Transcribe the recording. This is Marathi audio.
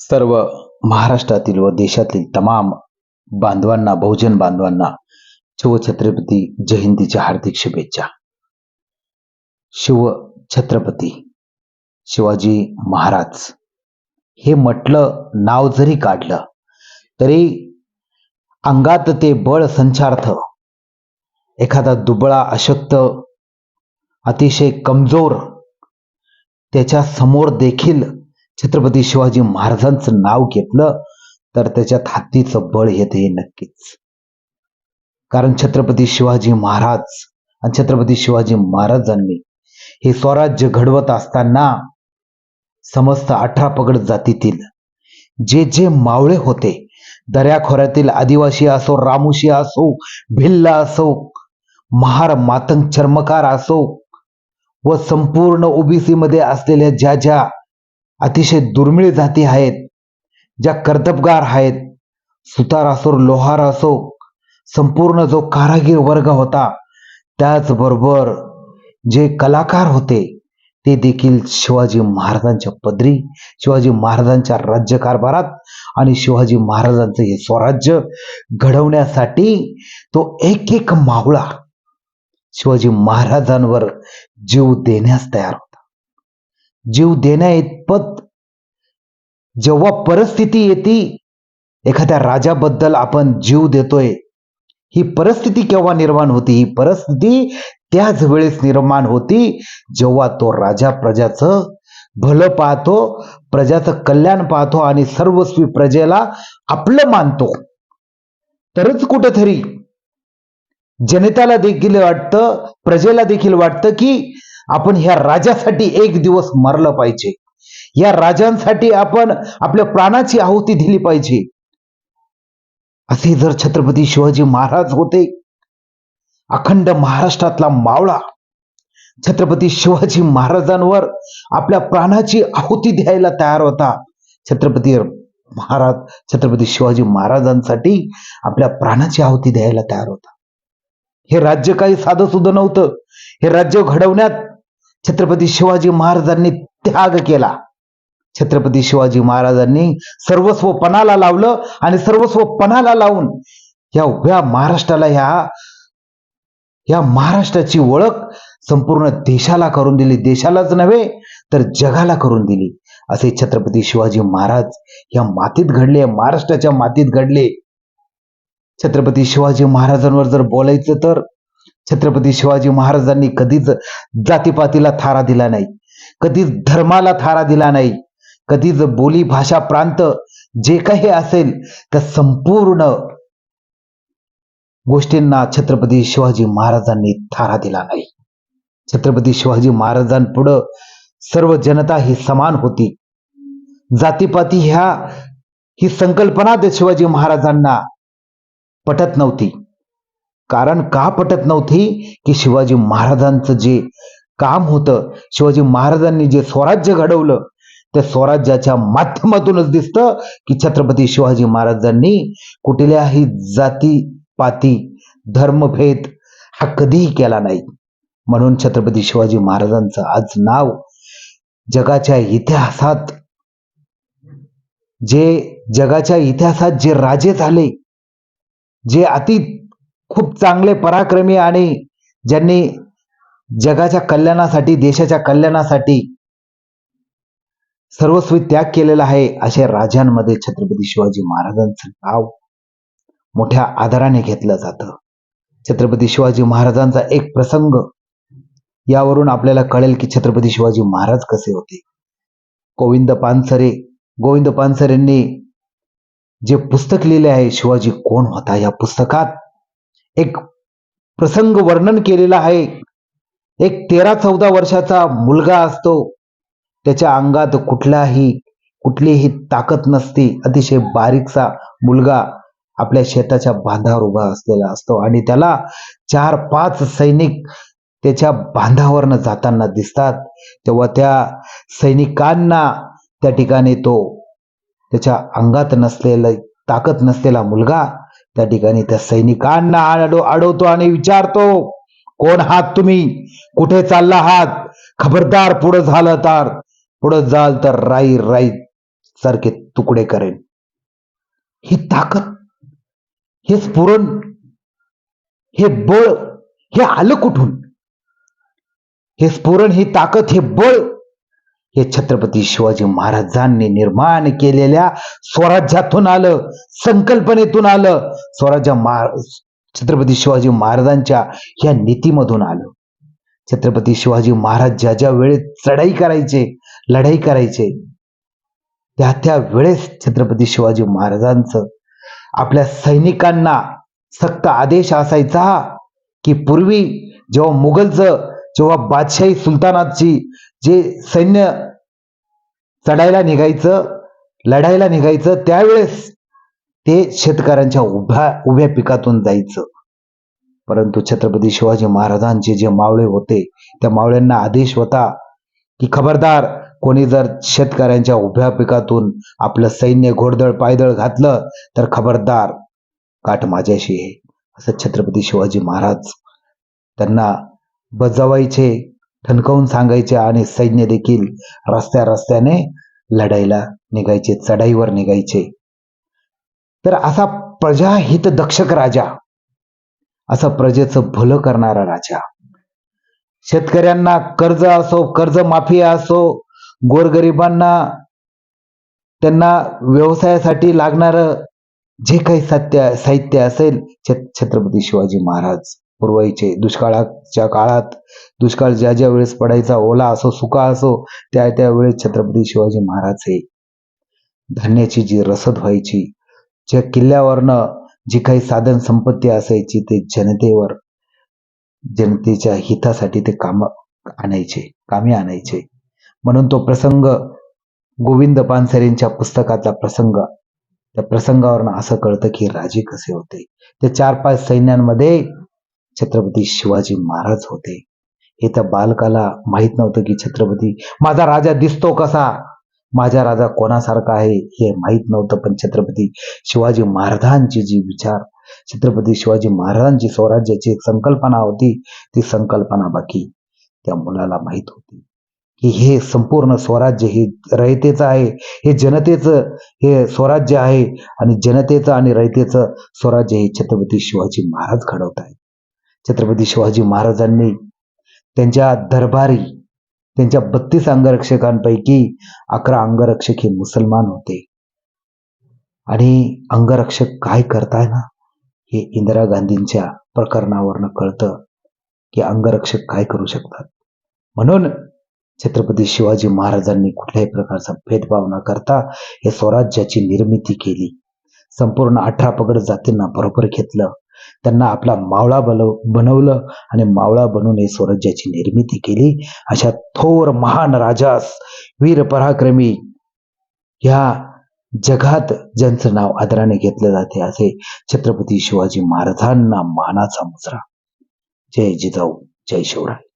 सर्व महाराष्ट्रातील व देशातील तमाम बांधवांना बहुजन बांधवांना शिवछत्रपती जयंतीच्या हार्दिक शुभेच्छा. शिव छत्रपती शिवाजी महाराज. हे म्हटलं नाव जरी काढलं तरी अंगात ते बळ संचार्थ. एखादा दुबळा अशक्त अतिशय कमजोर त्याच्यासमोर देखील छत्रपती शिवाजी महाराजांचं नाव घेतलं तर त्याच्यात हत्तीचं बळ येते हे नक्कीच. कारण छत्रपती शिवाजी महाराज आणि छत्रपती शिवाजी महाराजांनी हे स्वराज्य घडवत असताना समस्त अठरा पगड जातीतील जे जे मावळे होते दर्याखोऱ्यातील आदिवासी असो रामुशी असो भिल्ला असो महार मातंग चर्मकार असो व संपूर्ण ओबीसी मध्ये असलेल्या ज्या ज्या अतिशय दुर्मिळ जाती आहेत ज्या कर्तबगार आहेत. सुतार असो लोहार असो संपूर्ण जो कारागीर वर्ग होता त्याचबरोबर जे कलाकार होते ते देखील शिवाजी महाराजांच्या पदरी शिवाजी महाराजांच्या राज्यकारभारात आणि शिवाजी महाराजांचं हे स्वराज्य घडवण्यासाठी तो एक एक मावळा शिवाजी महाराजांवर जीव देण्यास तयार होता. जीव देण्या इतपत जेव्हा परिस्थिती येते एखाद्या राजाबद्दल आपण जीव देतोय ही परिस्थिती केव्हा निर्माण होती? ही परिस्थिती त्याच वेळेस निर्माण होती जेव्हा तो राजा प्रजाचं भलं पाहतो प्रजाचं कल्याण पाहतो आणि सर्वस्वी प्रजेला आपलं मानतो. तरच कुठंतरी जनतेला देखील वाटतं प्रजेला देखील वाटतं की आपण ह्या राजासाठी एक दिवस मरलं पाहिजे. या राजांसाठी आपण आपल्या प्राणाची आहुती दिली पाहिजे. असे जर छत्रपती शिवाजी महाराज होते अखंड महाराष्ट्रातला मावळा छत्रपती शिवाजी महाराजांवर आपल्या प्राणाची आहुती द्यायला तयार होता छत्रपती महाराज छत्रपती शिवाजी महाराजांसाठी आपल्या प्राणाची आहुती द्यायला तयार होता. हे राज्य काही साधं सुद्धा नव्हतं. हे राज्य घडवण्यात छत्रपती शिवाजी महाराजांनी त्याग केला. छत्रपती शिवाजी महाराजांनी सर्वस्व पणाला लावलं आणि सर्वस्व पणाला लावून या उभ्या महाराष्ट्राला ह्या या महाराष्ट्राची ओळख संपूर्ण देशाला करून दिली. देशालाच नव्हे तर जगाला करून दिली. असे छत्रपती शिवाजी महाराज या मातीत घडले महाराष्ट्राच्या मातीत घडले. छत्रपती शिवाजी महाराजांवर जर बोलायचं तर छत्रपती शिवाजी महाराजांनी कधीच जातीपातीला थारा दिला नाही. कधीच धर्माला थारा दिला नाही. कधीच बोली भाषा प्रांत जे काही असेल त्या संपूर्ण गोष्टींना छत्रपती शिवाजी महाराजांनी थारा दिला नाही. छत्रपती शिवाजी महाराजांपुढं सर्व जनता ही समान होती. जातीपाती ह्या ही संकल्पना शिवाजी महाराजांना पटत नव्हती. कारण का पटत नव्हती की शिवाजी महाराजांचं जे काम होतं शिवाजी महाराजांनी जे स्वराज्य घडवलं त्या स्वराज्याच्या माध्यमातूनच दिसतं की छत्रपती शिवाजी महाराजांनी कुठल्याही जाती पाती धर्मभेद हा कधीही केला नाही. म्हणून छत्रपती शिवाजी महाराजांचं आज नाव जगाच्या इतिहासात जे जगाच्या इतिहासात जे राजे झाले जे अति खूप चांगले पराक्रमी आणि ज्यांनी जगाच्या कल्याणासाठी देशाच्या कल्याणासाठी सर्वस्वी त्याग केलेला आहे अशा राजांमध्ये छत्रपती शिवाजी महाराजांचं नाव मोठ्या आदराने घेतलं जातं. छत्रपती शिवाजी महाराजांचा एक प्रसंग यावरून आपल्याला कळेल की छत्रपती शिवाजी महाराज कसे होते. गोविंद पानसरे गोविंद पानसरेंनी जे पुस्तक लिहिले आहे शिवाजी कोण होता? या पुस्तकात एक प्रसंग वर्णन केलेला आहे. एक तेरा चौदा वर्षाचा मुलगा असतो. त्याच्या अंगात कुठलाही कुठलीही ताकद नसती. अतिशय बारीकसा मुलगा आपल्या शेताच्या बांधावर उभा असलेला असतो आणि त्याला चार पाच सैनिक त्याच्या बांधावरनं जाताना दिसतात. तेव्हा त्या सैनिकांना त्या ठिकाणी तो त्याच्या अंगात नसलेला ताकद नसलेला मुलगा त्या ठिकाणी त्या सैनिकांना अडव अडवतो आणि विचारतो कोण आहात तुम्ही? कुठे चालला आहात? खबरदार पुढं झालं तर पुढं जाल तर राई राई सारखे तुकडे करेन. ही ताकद हे स्फुरण हे बळ हे आलं कुठून? हे स्फुरण ही ताकद हे बळ हे छत्रपती शिवाजी महाराजांनी निर्माण केलेल्या स्वराज्यातून आलं. संकल्पनेतून आलं. स्वराज्य छत्रपती शिवाजी महाराजांच्या ह्या नीतीमधून आलं. छत्रपती शिवाजी महाराज ज्या ज्या वेळेस चढाई करायचे लढाई करायचे त्या त्या वेळेस छत्रपती शिवाजी महाराजांचं आपल्या सैनिकांना सक्त आदेश असायचा की पूर्वी जेव्हा मुघलचं जेव्हा बादशाही सुलतानाची जे सैन्य चढायला निघायचं लढायला निघायचं त्यावेळेस ते शेतकऱ्यांच्या उभ्या उभ्या पिकातून जायचं. परंतु छत्रपती शिवाजी महाराजांचे जे मावळे होते त्या मावळ्यांना आदेश होता की खबरदार कोणी जर शेतकऱ्यांच्या उभ्या पिकातून आपलं सैन्य घोडदळ पायदळ घातलं तर खबरदार काठ माझ्याशी आहे असं छत्रपती शिवाजी महाराज त्यांना बजावायचे ठणकावून सांगायचे आणि सैन्य देखील रस्त्या रस्त्याने लढायला निघायचे चढाईवर निघायचे. तर असा प्रजाहित दक्षक राजा असा प्रजेचं भलं करणारा राजा. शेतकऱ्यांना कर्ज असो कर्ज माफी असो गोरगरिबांना त्यांना व्यवसायासाठी लागणारं जे काही सत्य साहित्य असेल छत्रपती शिवाजी महाराज. पुरवायचे दुष्काळाच्या काळात दुष्काळ ज्या ज्या वेळेस पडायचा ओला असो सुका असो त्या त्या वेळेस छत्रपती शिवाजी महाराज हे धान्याची जी रसद व्हायची ज्या किल्ल्यावरनं जी काही साधन संपत्ती असायची ते जनतेवर जनतेच्या हितासाठी ते काम आणायचे कामी आणायचे. म्हणून तो प्रसंग गोविंद पानसरेंच्या पुस्तकातला प्रसंग त्या प्रसंगावरनं असं कळतं की राजे कसे होते. ते चार पाच सैन्यांमध्ये छत्रपती शिवाजी महाराज होते. हे त्या बालकाला माहीत नव्हतं की छत्रपती माझा राजा दिसतो कसा? माझा राजा कोणासारखा आहे हे माहीत नव्हतं पण छत्रपती शिवाजी महाराजांची जी विचार छत्रपती शिवाजी महाराजांची स्वराज्याची एक संकल्पना होती ती संकल्पना बाकी. त्या मुलाला माहीत होती की हे संपूर्ण स्वराज्य हे रयतेचं आहे हे जनतेचं हे स्वराज्य आहे आणि जनतेचं आणि रयतेचं स्वराज्य हे छत्रपती शिवाजी महाराज घडवत आहेत. छत्रपती शिवाजी महाराजांनी त्यांच्या दरबारी त्यांच्या बत्तीस अंगरक्षकांपैकी अकरा अंगरक्षक हे मुसलमान होते. आणि अंगरक्षक काय करताय ना? हे इंदिरा गांधींच्या प्रकरणावरनं कळतं की अंगरक्षक काय करू शकतात. म्हणून छत्रपती शिवाजी महाराजांनी कुठल्याही प्रकारचा भेदभाव न करता हे स्वराज्याची निर्मिती केली. संपूर्ण अठरा पगड जातींना बरोबर घेतलं. त्यांना आपला मावळा बनव बनवलं आणि मावळा बनवून हे स्वराज्याची निर्मिती केली. अशा थोर महान राजास वीर पराक्रमी ह्या जगात ज्यांचं नाव आदराने घेतलं जाते असे छत्रपती शिवाजी महाराजांना मानाचा मुजरा. जय जिजाऊ जय शिवराय.